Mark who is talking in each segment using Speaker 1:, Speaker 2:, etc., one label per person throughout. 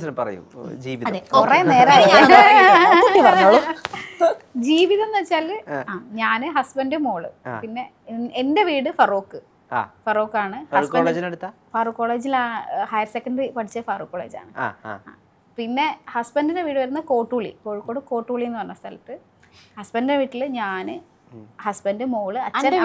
Speaker 1: പറയൂ ജീവിതം.
Speaker 2: ജീവിതം എന്ന് വെച്ചാൽ ഞാൻ ഹസ്ബൻഡ് മോൾ. പിന്നെ എന്റെ വീട് ഫറൂഖ്
Speaker 1: ആ.
Speaker 2: ഫറൂഖ് ആണ്
Speaker 1: ഫറൂഖ്
Speaker 2: കോളേജിൽ ഹയർ സെക്കൻഡറി പഠിച്ച ഫാറൂഖ് കോളേജാണ്. പിന്നെ ഹസ്ബൻഡിന്റെ വീട് വരുന്ന കോട്ടൂളി. കോഴിക്കോട് കോട്ടൂളി എന്ന് പറഞ്ഞ സ്ഥലത്ത്. ഹസ്ബൻഡിന്റെ വീട്ടിൽ ഞാൻ ഹസ്ബൻഡ് മോൾ അച്ഛൻ
Speaker 3: ഇവളെ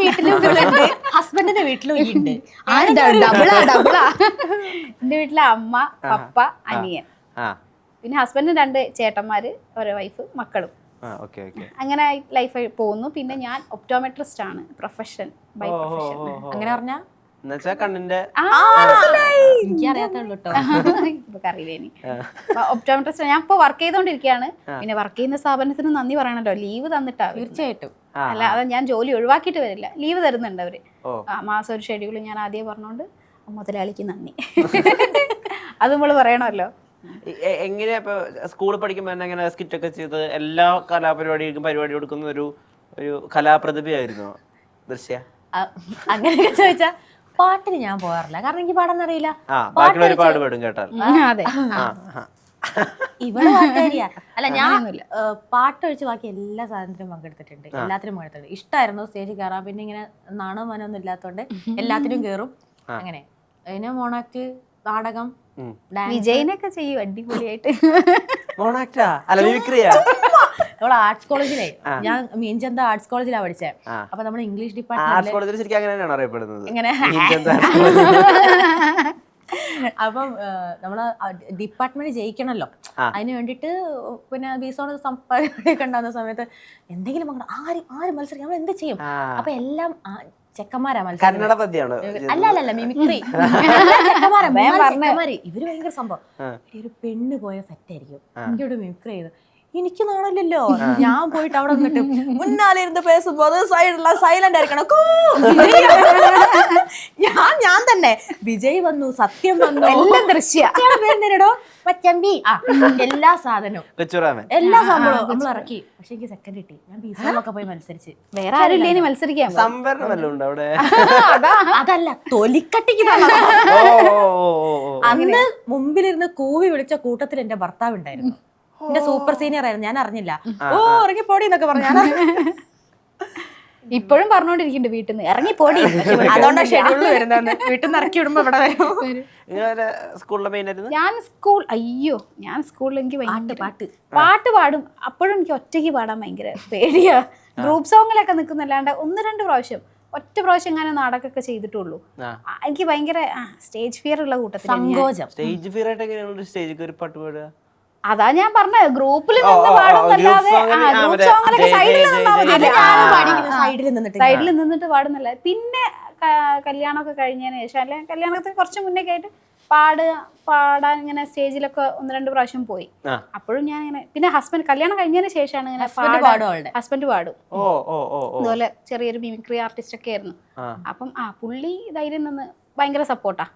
Speaker 3: വീട്ടിലും ഇവളുണ്ട്. ഹസ്ബൻഡിന്റെ വീട്ടിലും ഉണ്ട്?
Speaker 2: എന്റെ വീട്ടിലെ അമ്മ പപ്പ അനിയൻ.
Speaker 1: ആ.
Speaker 2: പിന്നെ ഹസ്ബൻഡിന് രണ്ട് ചേട്ടന്മാര് ഓരോ വൈഫ് മക്കളും.
Speaker 1: ആ ഓക്കെ ഓക്കെ.
Speaker 2: അങ്ങനെ ലൈഫ് പോകുന്നു. പിന്നെ ഞാൻ ഒപ്റ്റോമെട്രിസ്റ്റ് ആണ്. പ്രൊഫഷൻ ബൈ പ്രൊഫഷൻ
Speaker 3: അങ്ങനെ പറഞ്ഞാ
Speaker 1: കണ്ണിന്റെ
Speaker 3: കേട്ടോ
Speaker 2: ഒപ്റ്റോമെട്രിസ്റ്റ് ഞാൻ ഇപ്പൊ വർക്ക് ചെയ്തോണ്ടിരിക്കുകയാണ്. പിന്നെ വർക്ക് ചെയ്യുന്ന സ്ഥാപനത്തിന് നന്ദി പറയണല്ലോ. ലീവ് തന്നിട്ടാ.
Speaker 3: തീർച്ചയായിട്ടും.
Speaker 2: അല്ല അത് ഞാൻ ജോലി ഒഴിവാക്കിയിട്ട് വരില്ല. ലീവ് തരുന്നുണ്ട്
Speaker 1: അവർ.
Speaker 2: ആ മാസം ഒരു ഷെഡ്യൂൾ ഞാൻ ആദ്യം പറഞ്ഞോണ്ട് മുതലാളിക്ക് നന്ദി. അത് നമ്മൾ പറയണമല്ലോ.
Speaker 1: എങ്ങനെയാ ഇപ്പൊ സ്കൂളിൽ പഠിക്കുമ്പോ തന്നെ എങ്ങനെ സ്കിറ്റ് ഒക്കെ ചെയ്ത് എല്ലാ കലാപരിപാടികൾക്കും പരിപാടി കൊടുക്കുന്ന ഒരു ഒരു കലാപ്രതിഭയായിരുന്നു ദൃശ്യ?
Speaker 3: അങ്ങനെയൊക്കെ ചോദിച്ചാ പാട്ടിന് ഞാൻ പോകാറില്ല. കാരണം എനിക്ക് പാടാൻ അറിയില്ല
Speaker 1: ആ ബാക്കിയുള്ള ഒരുപാട് പേടും കേട്ടാൽ
Speaker 2: അതെ
Speaker 3: പാട്ടുകാരിയാ. അല്ല ഞാൻ
Speaker 2: പാട്ട്
Speaker 3: ഒഴിച്ച് പാട്ടൊഴിച്ച് ബാക്കി എല്ലാ സാധനത്തിനും പങ്കെടുത്തിട്ടുണ്ട്. എല്ലാത്തിനും പങ്കെടുത്തിട്ടുണ്ട്. ഇഷ്ടമായിരുന്നു സ്റ്റേജിൽ കയറാൻ. പിന്നെ ഇങ്ങനെ നാണോ മനൊന്നും ഇല്ലാത്തോണ്ട് എല്ലാത്തിനും കയറും അങ്ങനെ. അതിനെ മോണാക്ട് നാടകം
Speaker 2: വിജയനൊക്കെ ചെയ്യും അടിപൊളിയായിട്ട്.
Speaker 1: മോണാക്ടാ അല്ല മിമിക്രിയാ
Speaker 3: നമ്മൾ ആർട്സ് കോളേജിലേ ഞാൻ മീൻചന്ത ആർട്സ് കോളേജിലാണ്
Speaker 1: പഠിച്ചേ.
Speaker 3: അപ്പൊ നമ്മൾ ഇംഗ്ലീഷ്
Speaker 1: ആർട്സ്
Speaker 3: ഡിപ്പാർട്ട്മെന്റിൽ
Speaker 1: കോളേജിൽ ശരിക്കും അങ്ങനെയാണ് അറിയപ്പെടുന്നത്?
Speaker 3: ഇങ്ങനെ. അപ്പം നമ്മൾ ഡിപ്പാർട്ട്മെന്റ് ജയിക്കണല്ലോ. അതിന് വേണ്ടിട്ട് പിന്നെ ബീസോൺ പരിപാടിയൊക്കെ ഉണ്ടാകുന്ന സമയത്ത് എന്തെങ്കിലും പങ്കെടു- ആര് ആര് മത്സരിക്കും നമ്മൾ എന്ത് ചെയ്യും. അപ്പൊ എല്ലാം ചെക്കന്മാരാ മത്സരം
Speaker 1: കന്നഡ
Speaker 3: അല്ല അല്ല അല്ല മിമിക്രി ചെക്കന്മാരാ മൂന്നാൽ ചെക്കന്മാര്. ഇവർ ഭയങ്കര സംഭവം. ഒരു പെണ്ണ് പോയ സെറ്റ് ആയിരിക്കും. എനിക്കിവിടെ മിമിക്രി ചെയ്ത്. എനിക്ക് നാണല്ലോ ഞാൻ പോയിട്ട് അവിടെ നിന്നിട്ട് മുന്നാലിരുന്ന് പേസുമ്പോ സൈഡിലുള്ള സൈലന്റ് ആയിരിക്കണം. കൂ. ഞാൻ ഞാൻ തന്നെ. വിജയ് വന്നു സത്യം വന്നു.
Speaker 2: എല്ലാം ദൃശ്യ?
Speaker 3: പച്ചമ്പി. ആ എല്ലാ സാധനവും. എല്ലാ സാധനവും നമ്മൾ ഇറക്കി. പക്ഷെ എനിക്ക് സെക്കൻഡ് കിട്ടി. ഞാൻ ബീസിലൊക്കെ പോയി മത്സരിച്ച്.
Speaker 2: വേറെ ആരും മത്സരിക്കാൻ
Speaker 3: അതല്ല തൊലിക്കട്ടിക്ക്. അന്ന് മുമ്പിലിരുന്ന് കൂവി വിളിച്ച കൂട്ടത്തിൽ എന്റെ ഭർത്താവ് ഉണ്ടായിരുന്നു. എന്റെ സൂപ്പർ സീനിയർ ആയിരുന്നു. ഞാൻ അറിഞ്ഞില്ല. ഓ ഇറങ്ങി പോടി എന്നൊക്കെ പറഞ്ഞു. ഞാൻ
Speaker 2: ഇപ്പോഴും പറഞ്ഞോണ്ടിരിക്കുന്നുണ്ട് വീട്ടിൽ നിന്ന് ഇറങ്ങി പോടി.
Speaker 3: അതുകൊണ്ടാ ഷെഡ്യൂളിൽ വരുന്നത്. വീട്ടിൽ നിന്ന് ഇറക്കി വിടുമ്പോ ഇവിടെ വരും.
Speaker 1: നിങ്ങളെ സ്കൂളിലെ മെയിൻ ആയിരുന്നു?
Speaker 2: ഞാൻ സ്കൂൾ അയ്യോ ഞാൻ സ്കൂളിൽ എനിക്ക്
Speaker 3: പാട്ട് പാട്ട്.
Speaker 2: പാട്ട് പാടും. അപ്പോഴും എനിക്ക് ഒറ്റയ്ക്ക് പാടാൻ ഭയങ്കര പേടിയാ. ഗ്രൂപ്പ് സോങ്ങിലൊക്കെ നിൽക്കുന്നല്ലാണ്ട് ഒന്ന് രണ്ട് പ്രാവശ്യം ഒറ്റ പ്രാവശ്യം ഞാൻ നാടകമൊക്കെ ചെയ്തിട്ടുള്ളൂ. എനിക്ക് ഭയങ്കര സ്റ്റേജ് ഫിയർ ഉള്ള കൂട്ടത്തിൽ
Speaker 3: സങ്കോചം.
Speaker 1: സ്റ്റേജ് ഫിയർ ആയിട്ട് എങ്ങനെയാണ് സ്റ്റേജിൽ ഒരു പാട്ട് പാടുക?
Speaker 2: അതാ ഞാൻ പറഞ്ഞ ഗ്രൂപ്പിൽ നിന്ന് പാടുന്നല്ലാതെ ഗ്രൂപ്പ് സോങ്ങിലൊക്കെ സൈഡിൽ
Speaker 3: നിന്നിട്ട്
Speaker 2: സൈഡിൽ നിന്നിട്ട് പാടുന്നില്ല. പിന്നെ കല്യാണമൊക്കെ കഴിഞ്ഞതിന് ശേഷം അല്ലെ കല്യാണത്തിന് കുറച്ച് മുന്നേ ആയിട്ട് പാടുക പാടാൻ ഇങ്ങനെ സ്റ്റേജിലൊക്കെ ഒന്ന് രണ്ട് പ്രാവശ്യം പോയി. അപ്പോഴും ഞാൻ ഇങ്ങനെ പിന്നെ ഹസ്ബൻഡ് കല്യാണം കഴിഞ്ഞതിന് ശേഷമാണ് ഇങ്ങനെ ഹസ്ബൻഡ് പാടും
Speaker 1: ഓ ഓ ഓ ഓ.
Speaker 2: അതുപോലെ ചെറിയൊരു മിമിക്രി ആർട്ടിസ്റ്റ് ഒക്കെ ആയിരുന്നു അപ്പം ആ പുള്ളി ധൈര്യം നിന്ന് ഭയങ്കര സപ്പോർട്ടാ.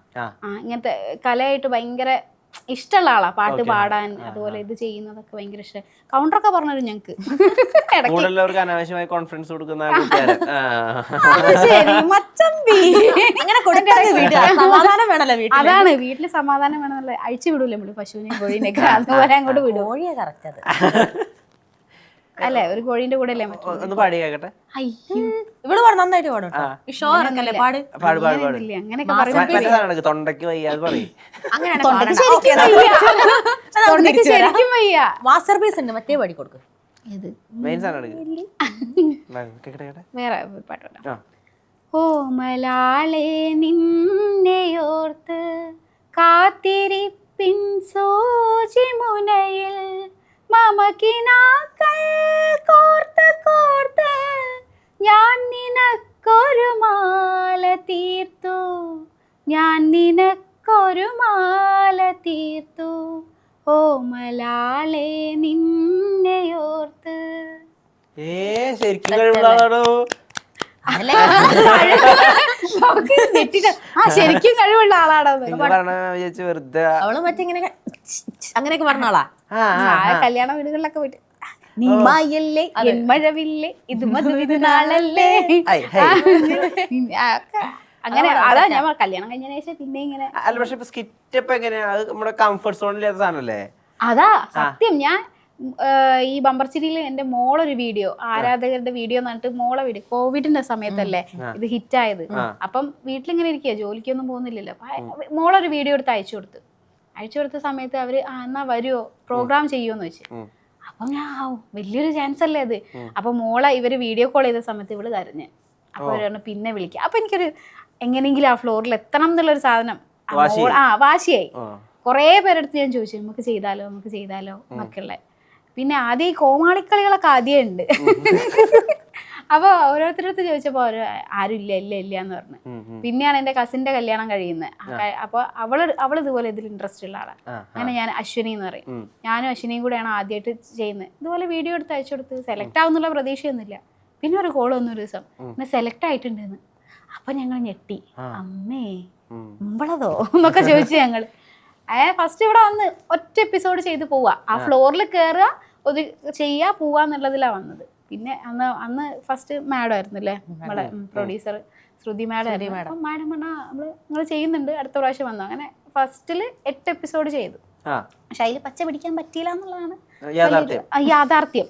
Speaker 1: ആ
Speaker 2: ഇങ്ങനത്തെ കലയായിട്ട് ഭയങ്കര ഇഷ്ടമുള്ള ആളാ. പാട്ട് പാടാൻ അതുപോലെ ഇത് ചെയ്യുന്നതൊക്കെ ഭയങ്കര ഇഷ്ടം. കൗണ്ടറൊക്കെ പറഞ്ഞൊരു ഞങ്ങക്ക്.
Speaker 1: അനാവശ്യമായി കോൺഫിഡൻസ് കൊടുക്കുന്ന കൂട്ടുകാരൻ ആ.
Speaker 2: അത് ശരി. മച്ചമ്പി.
Speaker 3: അങ്ങനെ കൊടുക്കരുത് വീട്ടിൽ സമാധാനം വേണല്ലോ വീട്ടിൽ
Speaker 2: അതാണ്. വീട്ടിൽ സമാധാനം വേണമെന്നല്ല അഴിച്ചു വിടൂലേ നമ്മൾ പശുവിനെയും കോഴീനെയൊക്കെ. അതുപോലെ അങ്ങോട്ട് വിടും.
Speaker 3: കോഴിയെ കറക്റ്റ് അത്
Speaker 2: അല്ലേ? ഒരു കോഴിന്റെ കൂടെ അല്ലേ
Speaker 1: ഒന്ന് പാടി കേക്കട്ടെ.
Speaker 2: അയ്യോ.
Speaker 3: ഇവിടെ പാട് നന്നായിട്ട് പാടും ഈ ഷോ ഇറക്കല്ലേ പാട്.
Speaker 1: പാട് പാട് പാട്.
Speaker 2: അങ്ങനെയൊക്കെ
Speaker 1: പറയുന്നത് തൊണ്ടയ്ക്ക് വയ്യ അത് പറയും.
Speaker 3: അങ്ങനെയാണ് മാസ്റ്റർ പീസ് ഉണ്ട് മറ്റേ പാടി കൊടുക്ക്.
Speaker 2: വേറെ പാട്ട്
Speaker 1: ഓ
Speaker 2: മലാളെ നിന്നെയോർത്ത് കാത്തിരിപ്പിൻ സൂചി മുനയിൽ മമക്കിനാക്കൾ കോർത്ത് കോർത്ത് ഞാൻ നിനക്കൊരു മാല തീർത്തു. ഞാൻ നിനക്കൊരു മാല തീർത്തു. ഓമലാളെ നിന്നെയോർത്ത്
Speaker 1: ഏ ശരിക്കും കഴിവുള്ള
Speaker 2: ആ ശരിക്കും കഴിവുള്ള ആളാണോ
Speaker 1: വിചാരിച്ച് വെറുതെ
Speaker 3: അവൾ മറ്റിങ്ങനെ അങ്ങനെയൊക്കെ പറഞ്ഞ ആളാ.
Speaker 1: ആ ആ,
Speaker 2: ആ കല്യാണ വീടുകളിലൊക്കെ പോയിട്ട് മഴവില്ലേ ഇത് മധുവിധ നാളല്ലേ. അങ്ങനെ അതാ ഞാൻ കല്യാണം കഴിഞ്ഞതിന് ശേഷം പിന്നെ ഇങ്ങനെ
Speaker 1: അല്ല പക്ഷെ ഇപ്പൊ സ്കിറ്റ് എങ്ങനെയാ? അത് നമ്മുടെ കംഫർട്ട് സാധനല്ലേ?
Speaker 2: അതാ സത്യം ഞാൻ ഈ ബമ്പർച്ചിരിയിൽ എന്റെ മോളൊരു വീഡിയോ ആരാധകരുടെ വീഡിയോ എന്നിട്ട് മോളെ വീഡിയോ കോവിഡിന്റെ സമയത്തല്ലേ ഇത് ഹിറ്റായത്. അപ്പം വീട്ടിലിങ്ങനെ ഇരിക്കുക ജോലിക്കൊന്നും പോകുന്നില്ലല്ലോ. മോളൊരു വീഡിയോ എടുത്ത് അയച്ചു കൊടുത്തു. അയച്ചു കൊടുത്ത സമയത്ത് അവർ ആ എന്നാ വരുമോ പ്രോഗ്രാം ചെയ്യുമെന്ന് വെച്ച് അപ്പൊ ഞാൻ ആവും വലിയൊരു ചാൻസ് അല്ലേ അത് അപ്പൊ മോളെ ഇവർ വീഡിയോ കോൾ ചെയ്ത സമയത്ത് ഇവൾ കരഞ്ഞ്. അപ്പൊ അവർ പിന്നെ വിളിക്കാം. അപ്പൊ എനിക്കൊരു എങ്ങനെയെങ്കിലും ആ ഫ്ലോറിൽ എത്തണം എന്നുള്ള ഒരു സാധനം. ആ
Speaker 1: വാശിയായി.
Speaker 2: മോള്- ആ വാശിയായി. കുറേ പേരെടുത്ത് ഞാൻ ചോദിച്ചു നമുക്ക് ചെയ്താലോ നമുക്ക് ചെയ്താലോ? എന്നൊക്കെയുള്ള. പിന്നെ ആദ്യം ഈ കോമാളിക്കളികളൊക്കെ ആദ്യം ഉണ്ട് അപ്പോൾ ഓരോരുത്തരടുത്ത് ചോദിച്ചപ്പോൾ ഓരോ ആരും ഇല്ല ഇല്ല ഇല്ല എന്ന് പറഞ്ഞു. പിന്നെയാണ് എന്റെ കസിന്റെ കല്യാണം കഴിയുന്നത്. അപ്പോൾ അവൾ അവൾ ഇതുപോലെ ഇതിൽ ഇൻട്രസ്റ്റ് ഉള്ള ആളാണ് അങ്ങനെ ഞാൻ അശ്വിനി എന്ന് പറയും. ഞാനും അശ്വിനിയും കൂടെയാണ് ആദ്യമായിട്ട് ചെയ്യുന്നത്. ഇതുപോലെ വീഡിയോ എടുത്ത് അയച്ചു കൊടുത്ത് സെലക്ട് ആവുന്നുള്ള പ്രതീക്ഷയൊന്നുമില്ല. പിന്നെ ഒരു കോൾ വന്നു ഒരു ദിവസം. പിന്നെ സെലക്ട് ആയിട്ടുണ്ടെന്ന്. അപ്പം ഞങ്ങൾ ഞെട്ടി. അമ്മേ. മുമ്പളതോ? എന്നൊക്കെ ചോദിച്ചു ഞങ്ങൾ ഏ ഫസ്റ്റ് ഇവിടെ വന്ന് ഒറ്റ എപ്പിസോഡ് ചെയ്ത് പോവുക ആ ഫ്ലോറിൽ കയറുക ഒരു ചെയ്യാ പോവാ എന്നുള്ളതിലാണ് വന്നത്. പിന്നെ അന്ന് അന്ന് ഫസ്റ്റ് മാഡം ആയിരുന്നില്ലേ? നമ്മളെ പ്രൊഡ്യൂസർ ശ്രുതി മാഡം അപ്പം മാഡം പറഞ്ഞാൽ നമ്മൾ നിങ്ങൾ ചെയ്യുന്നുണ്ട് അടുത്ത പ്രാവശ്യം വന്നു. അങ്ങനെ ഫസ്റ്റിൽ എട്ട് എപ്പിസോഡ് ചെയ്തു. പക്ഷെ അതിൽ പച്ച പിടിക്കാൻ പറ്റിയില്ല എന്നുള്ളതാണ്
Speaker 1: യാഥാർത്ഥ്യം.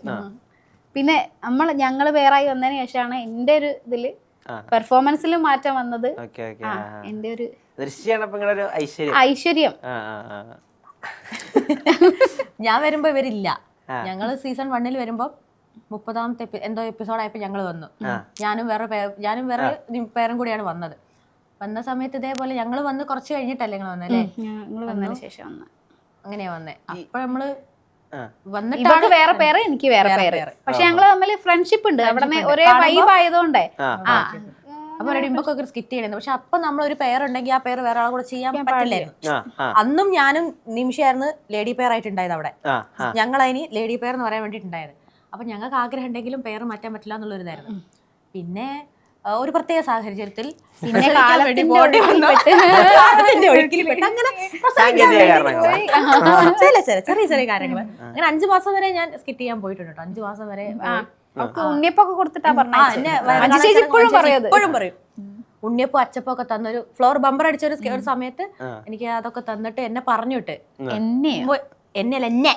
Speaker 2: പിന്നെ നമ്മൾ ഞങ്ങൾ വേറായി വന്നതിന് ശേഷമാണ് എന്റെ ഒരു ഇതിൽ. പെർഫോമൻസിൽ മാറ്റം വന്നത്. എന്റെ ഒരു
Speaker 1: ദൃശ്യാണ് അപ്പൊ നിങ്ങളുടെ ഒരു ഐശ്വര്യം.
Speaker 2: ഐശ്വര്യം.
Speaker 1: ആ ആ ആ.
Speaker 3: ഞാൻ വരുമ്പോ ഇവരില്ല. ഞങ്ങൾ സീസൺ വണ്ണിൽ വരുമ്പോ മുപ്പതാമത്തെ എപ്പി- എന്തോ എപ്പിസോഡ് ആയപ്പോ ഞങ്ങൾ വന്നു. ഞാനും വേറെ പേ- ഞാനും വേറെ നി- പേരും കൂടിയാണ് വന്നത്. വന്ന സമയത്ത് ഇതേപോലെ ഞങ്ങൾ വന്ന് കുറച്ച് കഴിഞ്ഞിട്ടല്ലേ ഞങ്ങൾ വന്നല്ലേ
Speaker 2: ഞങ്ങൾ വന്നതിന് ശേഷം വന്ന.
Speaker 3: അങ്ങനെയാ വന്നേ. അപ്പൊ നമ്മൾ
Speaker 1: ആ.
Speaker 3: വന്നിട്ട്
Speaker 2: ഇവർക്ക് വേറെ പേര് എനിക്ക് വേറെ പേര്. പക്ഷെ ഞങ്ങൾ തമ്മിൽ ഫ്രണ്ട്ഷിപ്പ് ഉണ്ട്. അവിടെ ഒരേ വൈബ് ആയതുകൊണ്ടേ.
Speaker 1: ആ,
Speaker 3: അപ്പൊ ഇമ്പൊക്കെ സ്കിറ്റ് ചെയ്യണത് പക്ഷെ അപ്പൊ നമ്മൾ ഒരു പേരുണ്ടെങ്കിൽ ആ പേര് വേറെ ആളെ കൂടെ ചെയ്യാൻ പറ്റില്ലായിരുന്നു. അന്നും ഞാനും നിമിഷയായിരുന്നു ലേഡി പെയർ ആയിട്ടുണ്ടായത് അവിടെ. ഞങ്ങൾ അതിന് ലേഡി പെയർ എന്ന് പറയാൻ വേണ്ടിയിട്ടുണ്ടായത്. അപ്പൊ ഞങ്ങൾക്ക് ആഗ്രഹം ഉണ്ടെങ്കിലും പേര് മാറ്റാൻ പറ്റില്ല എന്നുള്ളൊരിതായിരുന്നു. പിന്നെ ഒരു പ്രത്യേക സാഹചര്യത്തിൽ
Speaker 2: പിന്നെ
Speaker 3: അങ്ങനെ? ചില ചെറിയ ചെറിയ കാര്യങ്ങൾ അങ്ങനെ അഞ്ചു മാസം വരെ ഞാൻ സ്കിറ്റ് ചെയ്യാൻ പോയിട്ടുണ്ട് കേട്ടോ. അഞ്ചു മാസം വരെ
Speaker 2: ഉണ്ണിയപ്പൊക്കെ കൊടുത്തിട്ടാ
Speaker 3: ആ,
Speaker 2: പറഞ്ഞ
Speaker 3: എന്നെ
Speaker 2: അഞ്ചു ചേച്ചി ഇപ്പോഴും പറയത്
Speaker 3: ഇപ്പോഴും പറയും. ഉണ്ണിയപ്പോ അച്ചപ്പോ ഒക്കെ തന്നൊരു ഫ്ലോർ ബമ്പർ അടിച്ച ഒരു ഒരു സമയത്ത് എനിക്ക് അതൊക്കെ തന്നിട്ട് എന്നെ പറഞ്ഞിട്ട്
Speaker 2: എന്നെ
Speaker 3: എന്നെ എന്നെ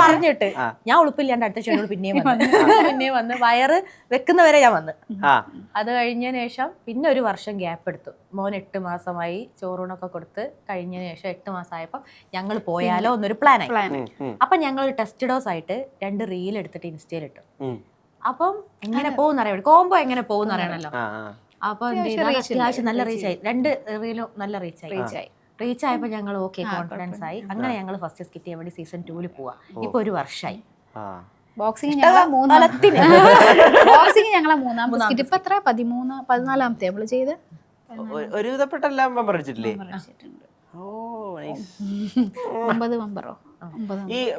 Speaker 3: പറഞ്ഞിട്ട്. ഞാൻ ഉളുപ്പില്ലാണ്ട് അടുത്ത ചെടി പിന്നെയും വന്ന്. പിന്നെയും വന്ന്. വയറ് വെക്കുന്നവരെ ഞാൻ വന്ന്.
Speaker 1: ആ.
Speaker 3: അത് കഴിഞ്ഞതിന് ശേഷം പിന്നെ ഒരു വർഷം ഗ്യാപ്പ് എടുത്തു. മോൻ എട്ട് മാസമായി ചോറൂണൊക്കെ കൊടുത്ത് കഴിഞ്ഞതിന് ശേഷം എട്ട് മാസമായപ്പോൾ ഞങ്ങൾ പോയാലോ എന്നൊരു പ്ലാനായി
Speaker 2: പ്ലാൻ
Speaker 1: ആയി
Speaker 3: അപ്പൊ ഞങ്ങൾ ടെസ്റ്റ് ഡോസ് ആയിട്ട് രണ്ട് റീൽ എടുത്തിട്ട് ഇൻസ്റ്റയിൽ ഇട്ടു. അപ്പം എങ്ങനെ പോകുന്ന അറിയാം കോംബോ എങ്ങനെ പോകുന്ന അറിയണല്ലോ? അപ്പൊ അത്യാവശ്യം നല്ല റീച്ച് ആയി. രണ്ട് റീലും നല്ല റീച്ച് ആയി.
Speaker 2: റീച്ച് ആയി
Speaker 3: റീച്ച് ആയപ്പോൾ ഞങ്ങൾ ഓക്കെ കോൺഫിഡൻസ് ആയി. അങ്ങനെ ഞങ്ങൾ ഫസ്റ്റ് സ്കിറ്റ് ചെയ്യാൻ വേണ്ടി സീസൺ ടൂവിൽ പോവാ. ഇപ്പൊ ഒരു വർഷമായി
Speaker 1: ആ.
Speaker 2: ബോക്സിങ് ഞങ്ങളെ മൂന്നാം ഞങ്ങളെ മൂന്നാം സ്കിറ്റ് ഇപ്പൊ എത്ര പതിമൂന്ന് പതിനാലാമത്തെ നമ്മൾ ചെയ്ത്?
Speaker 1: ഒ- ഒരുവിധപ്പെട്ട എല്ലാം മെമ്പർ അടിച്ചിട്ടില്ലേ ഓ നൈസ്
Speaker 2: ഒമ്പത് മെമ്പറോ ഒമ്പത്?
Speaker 1: ഈ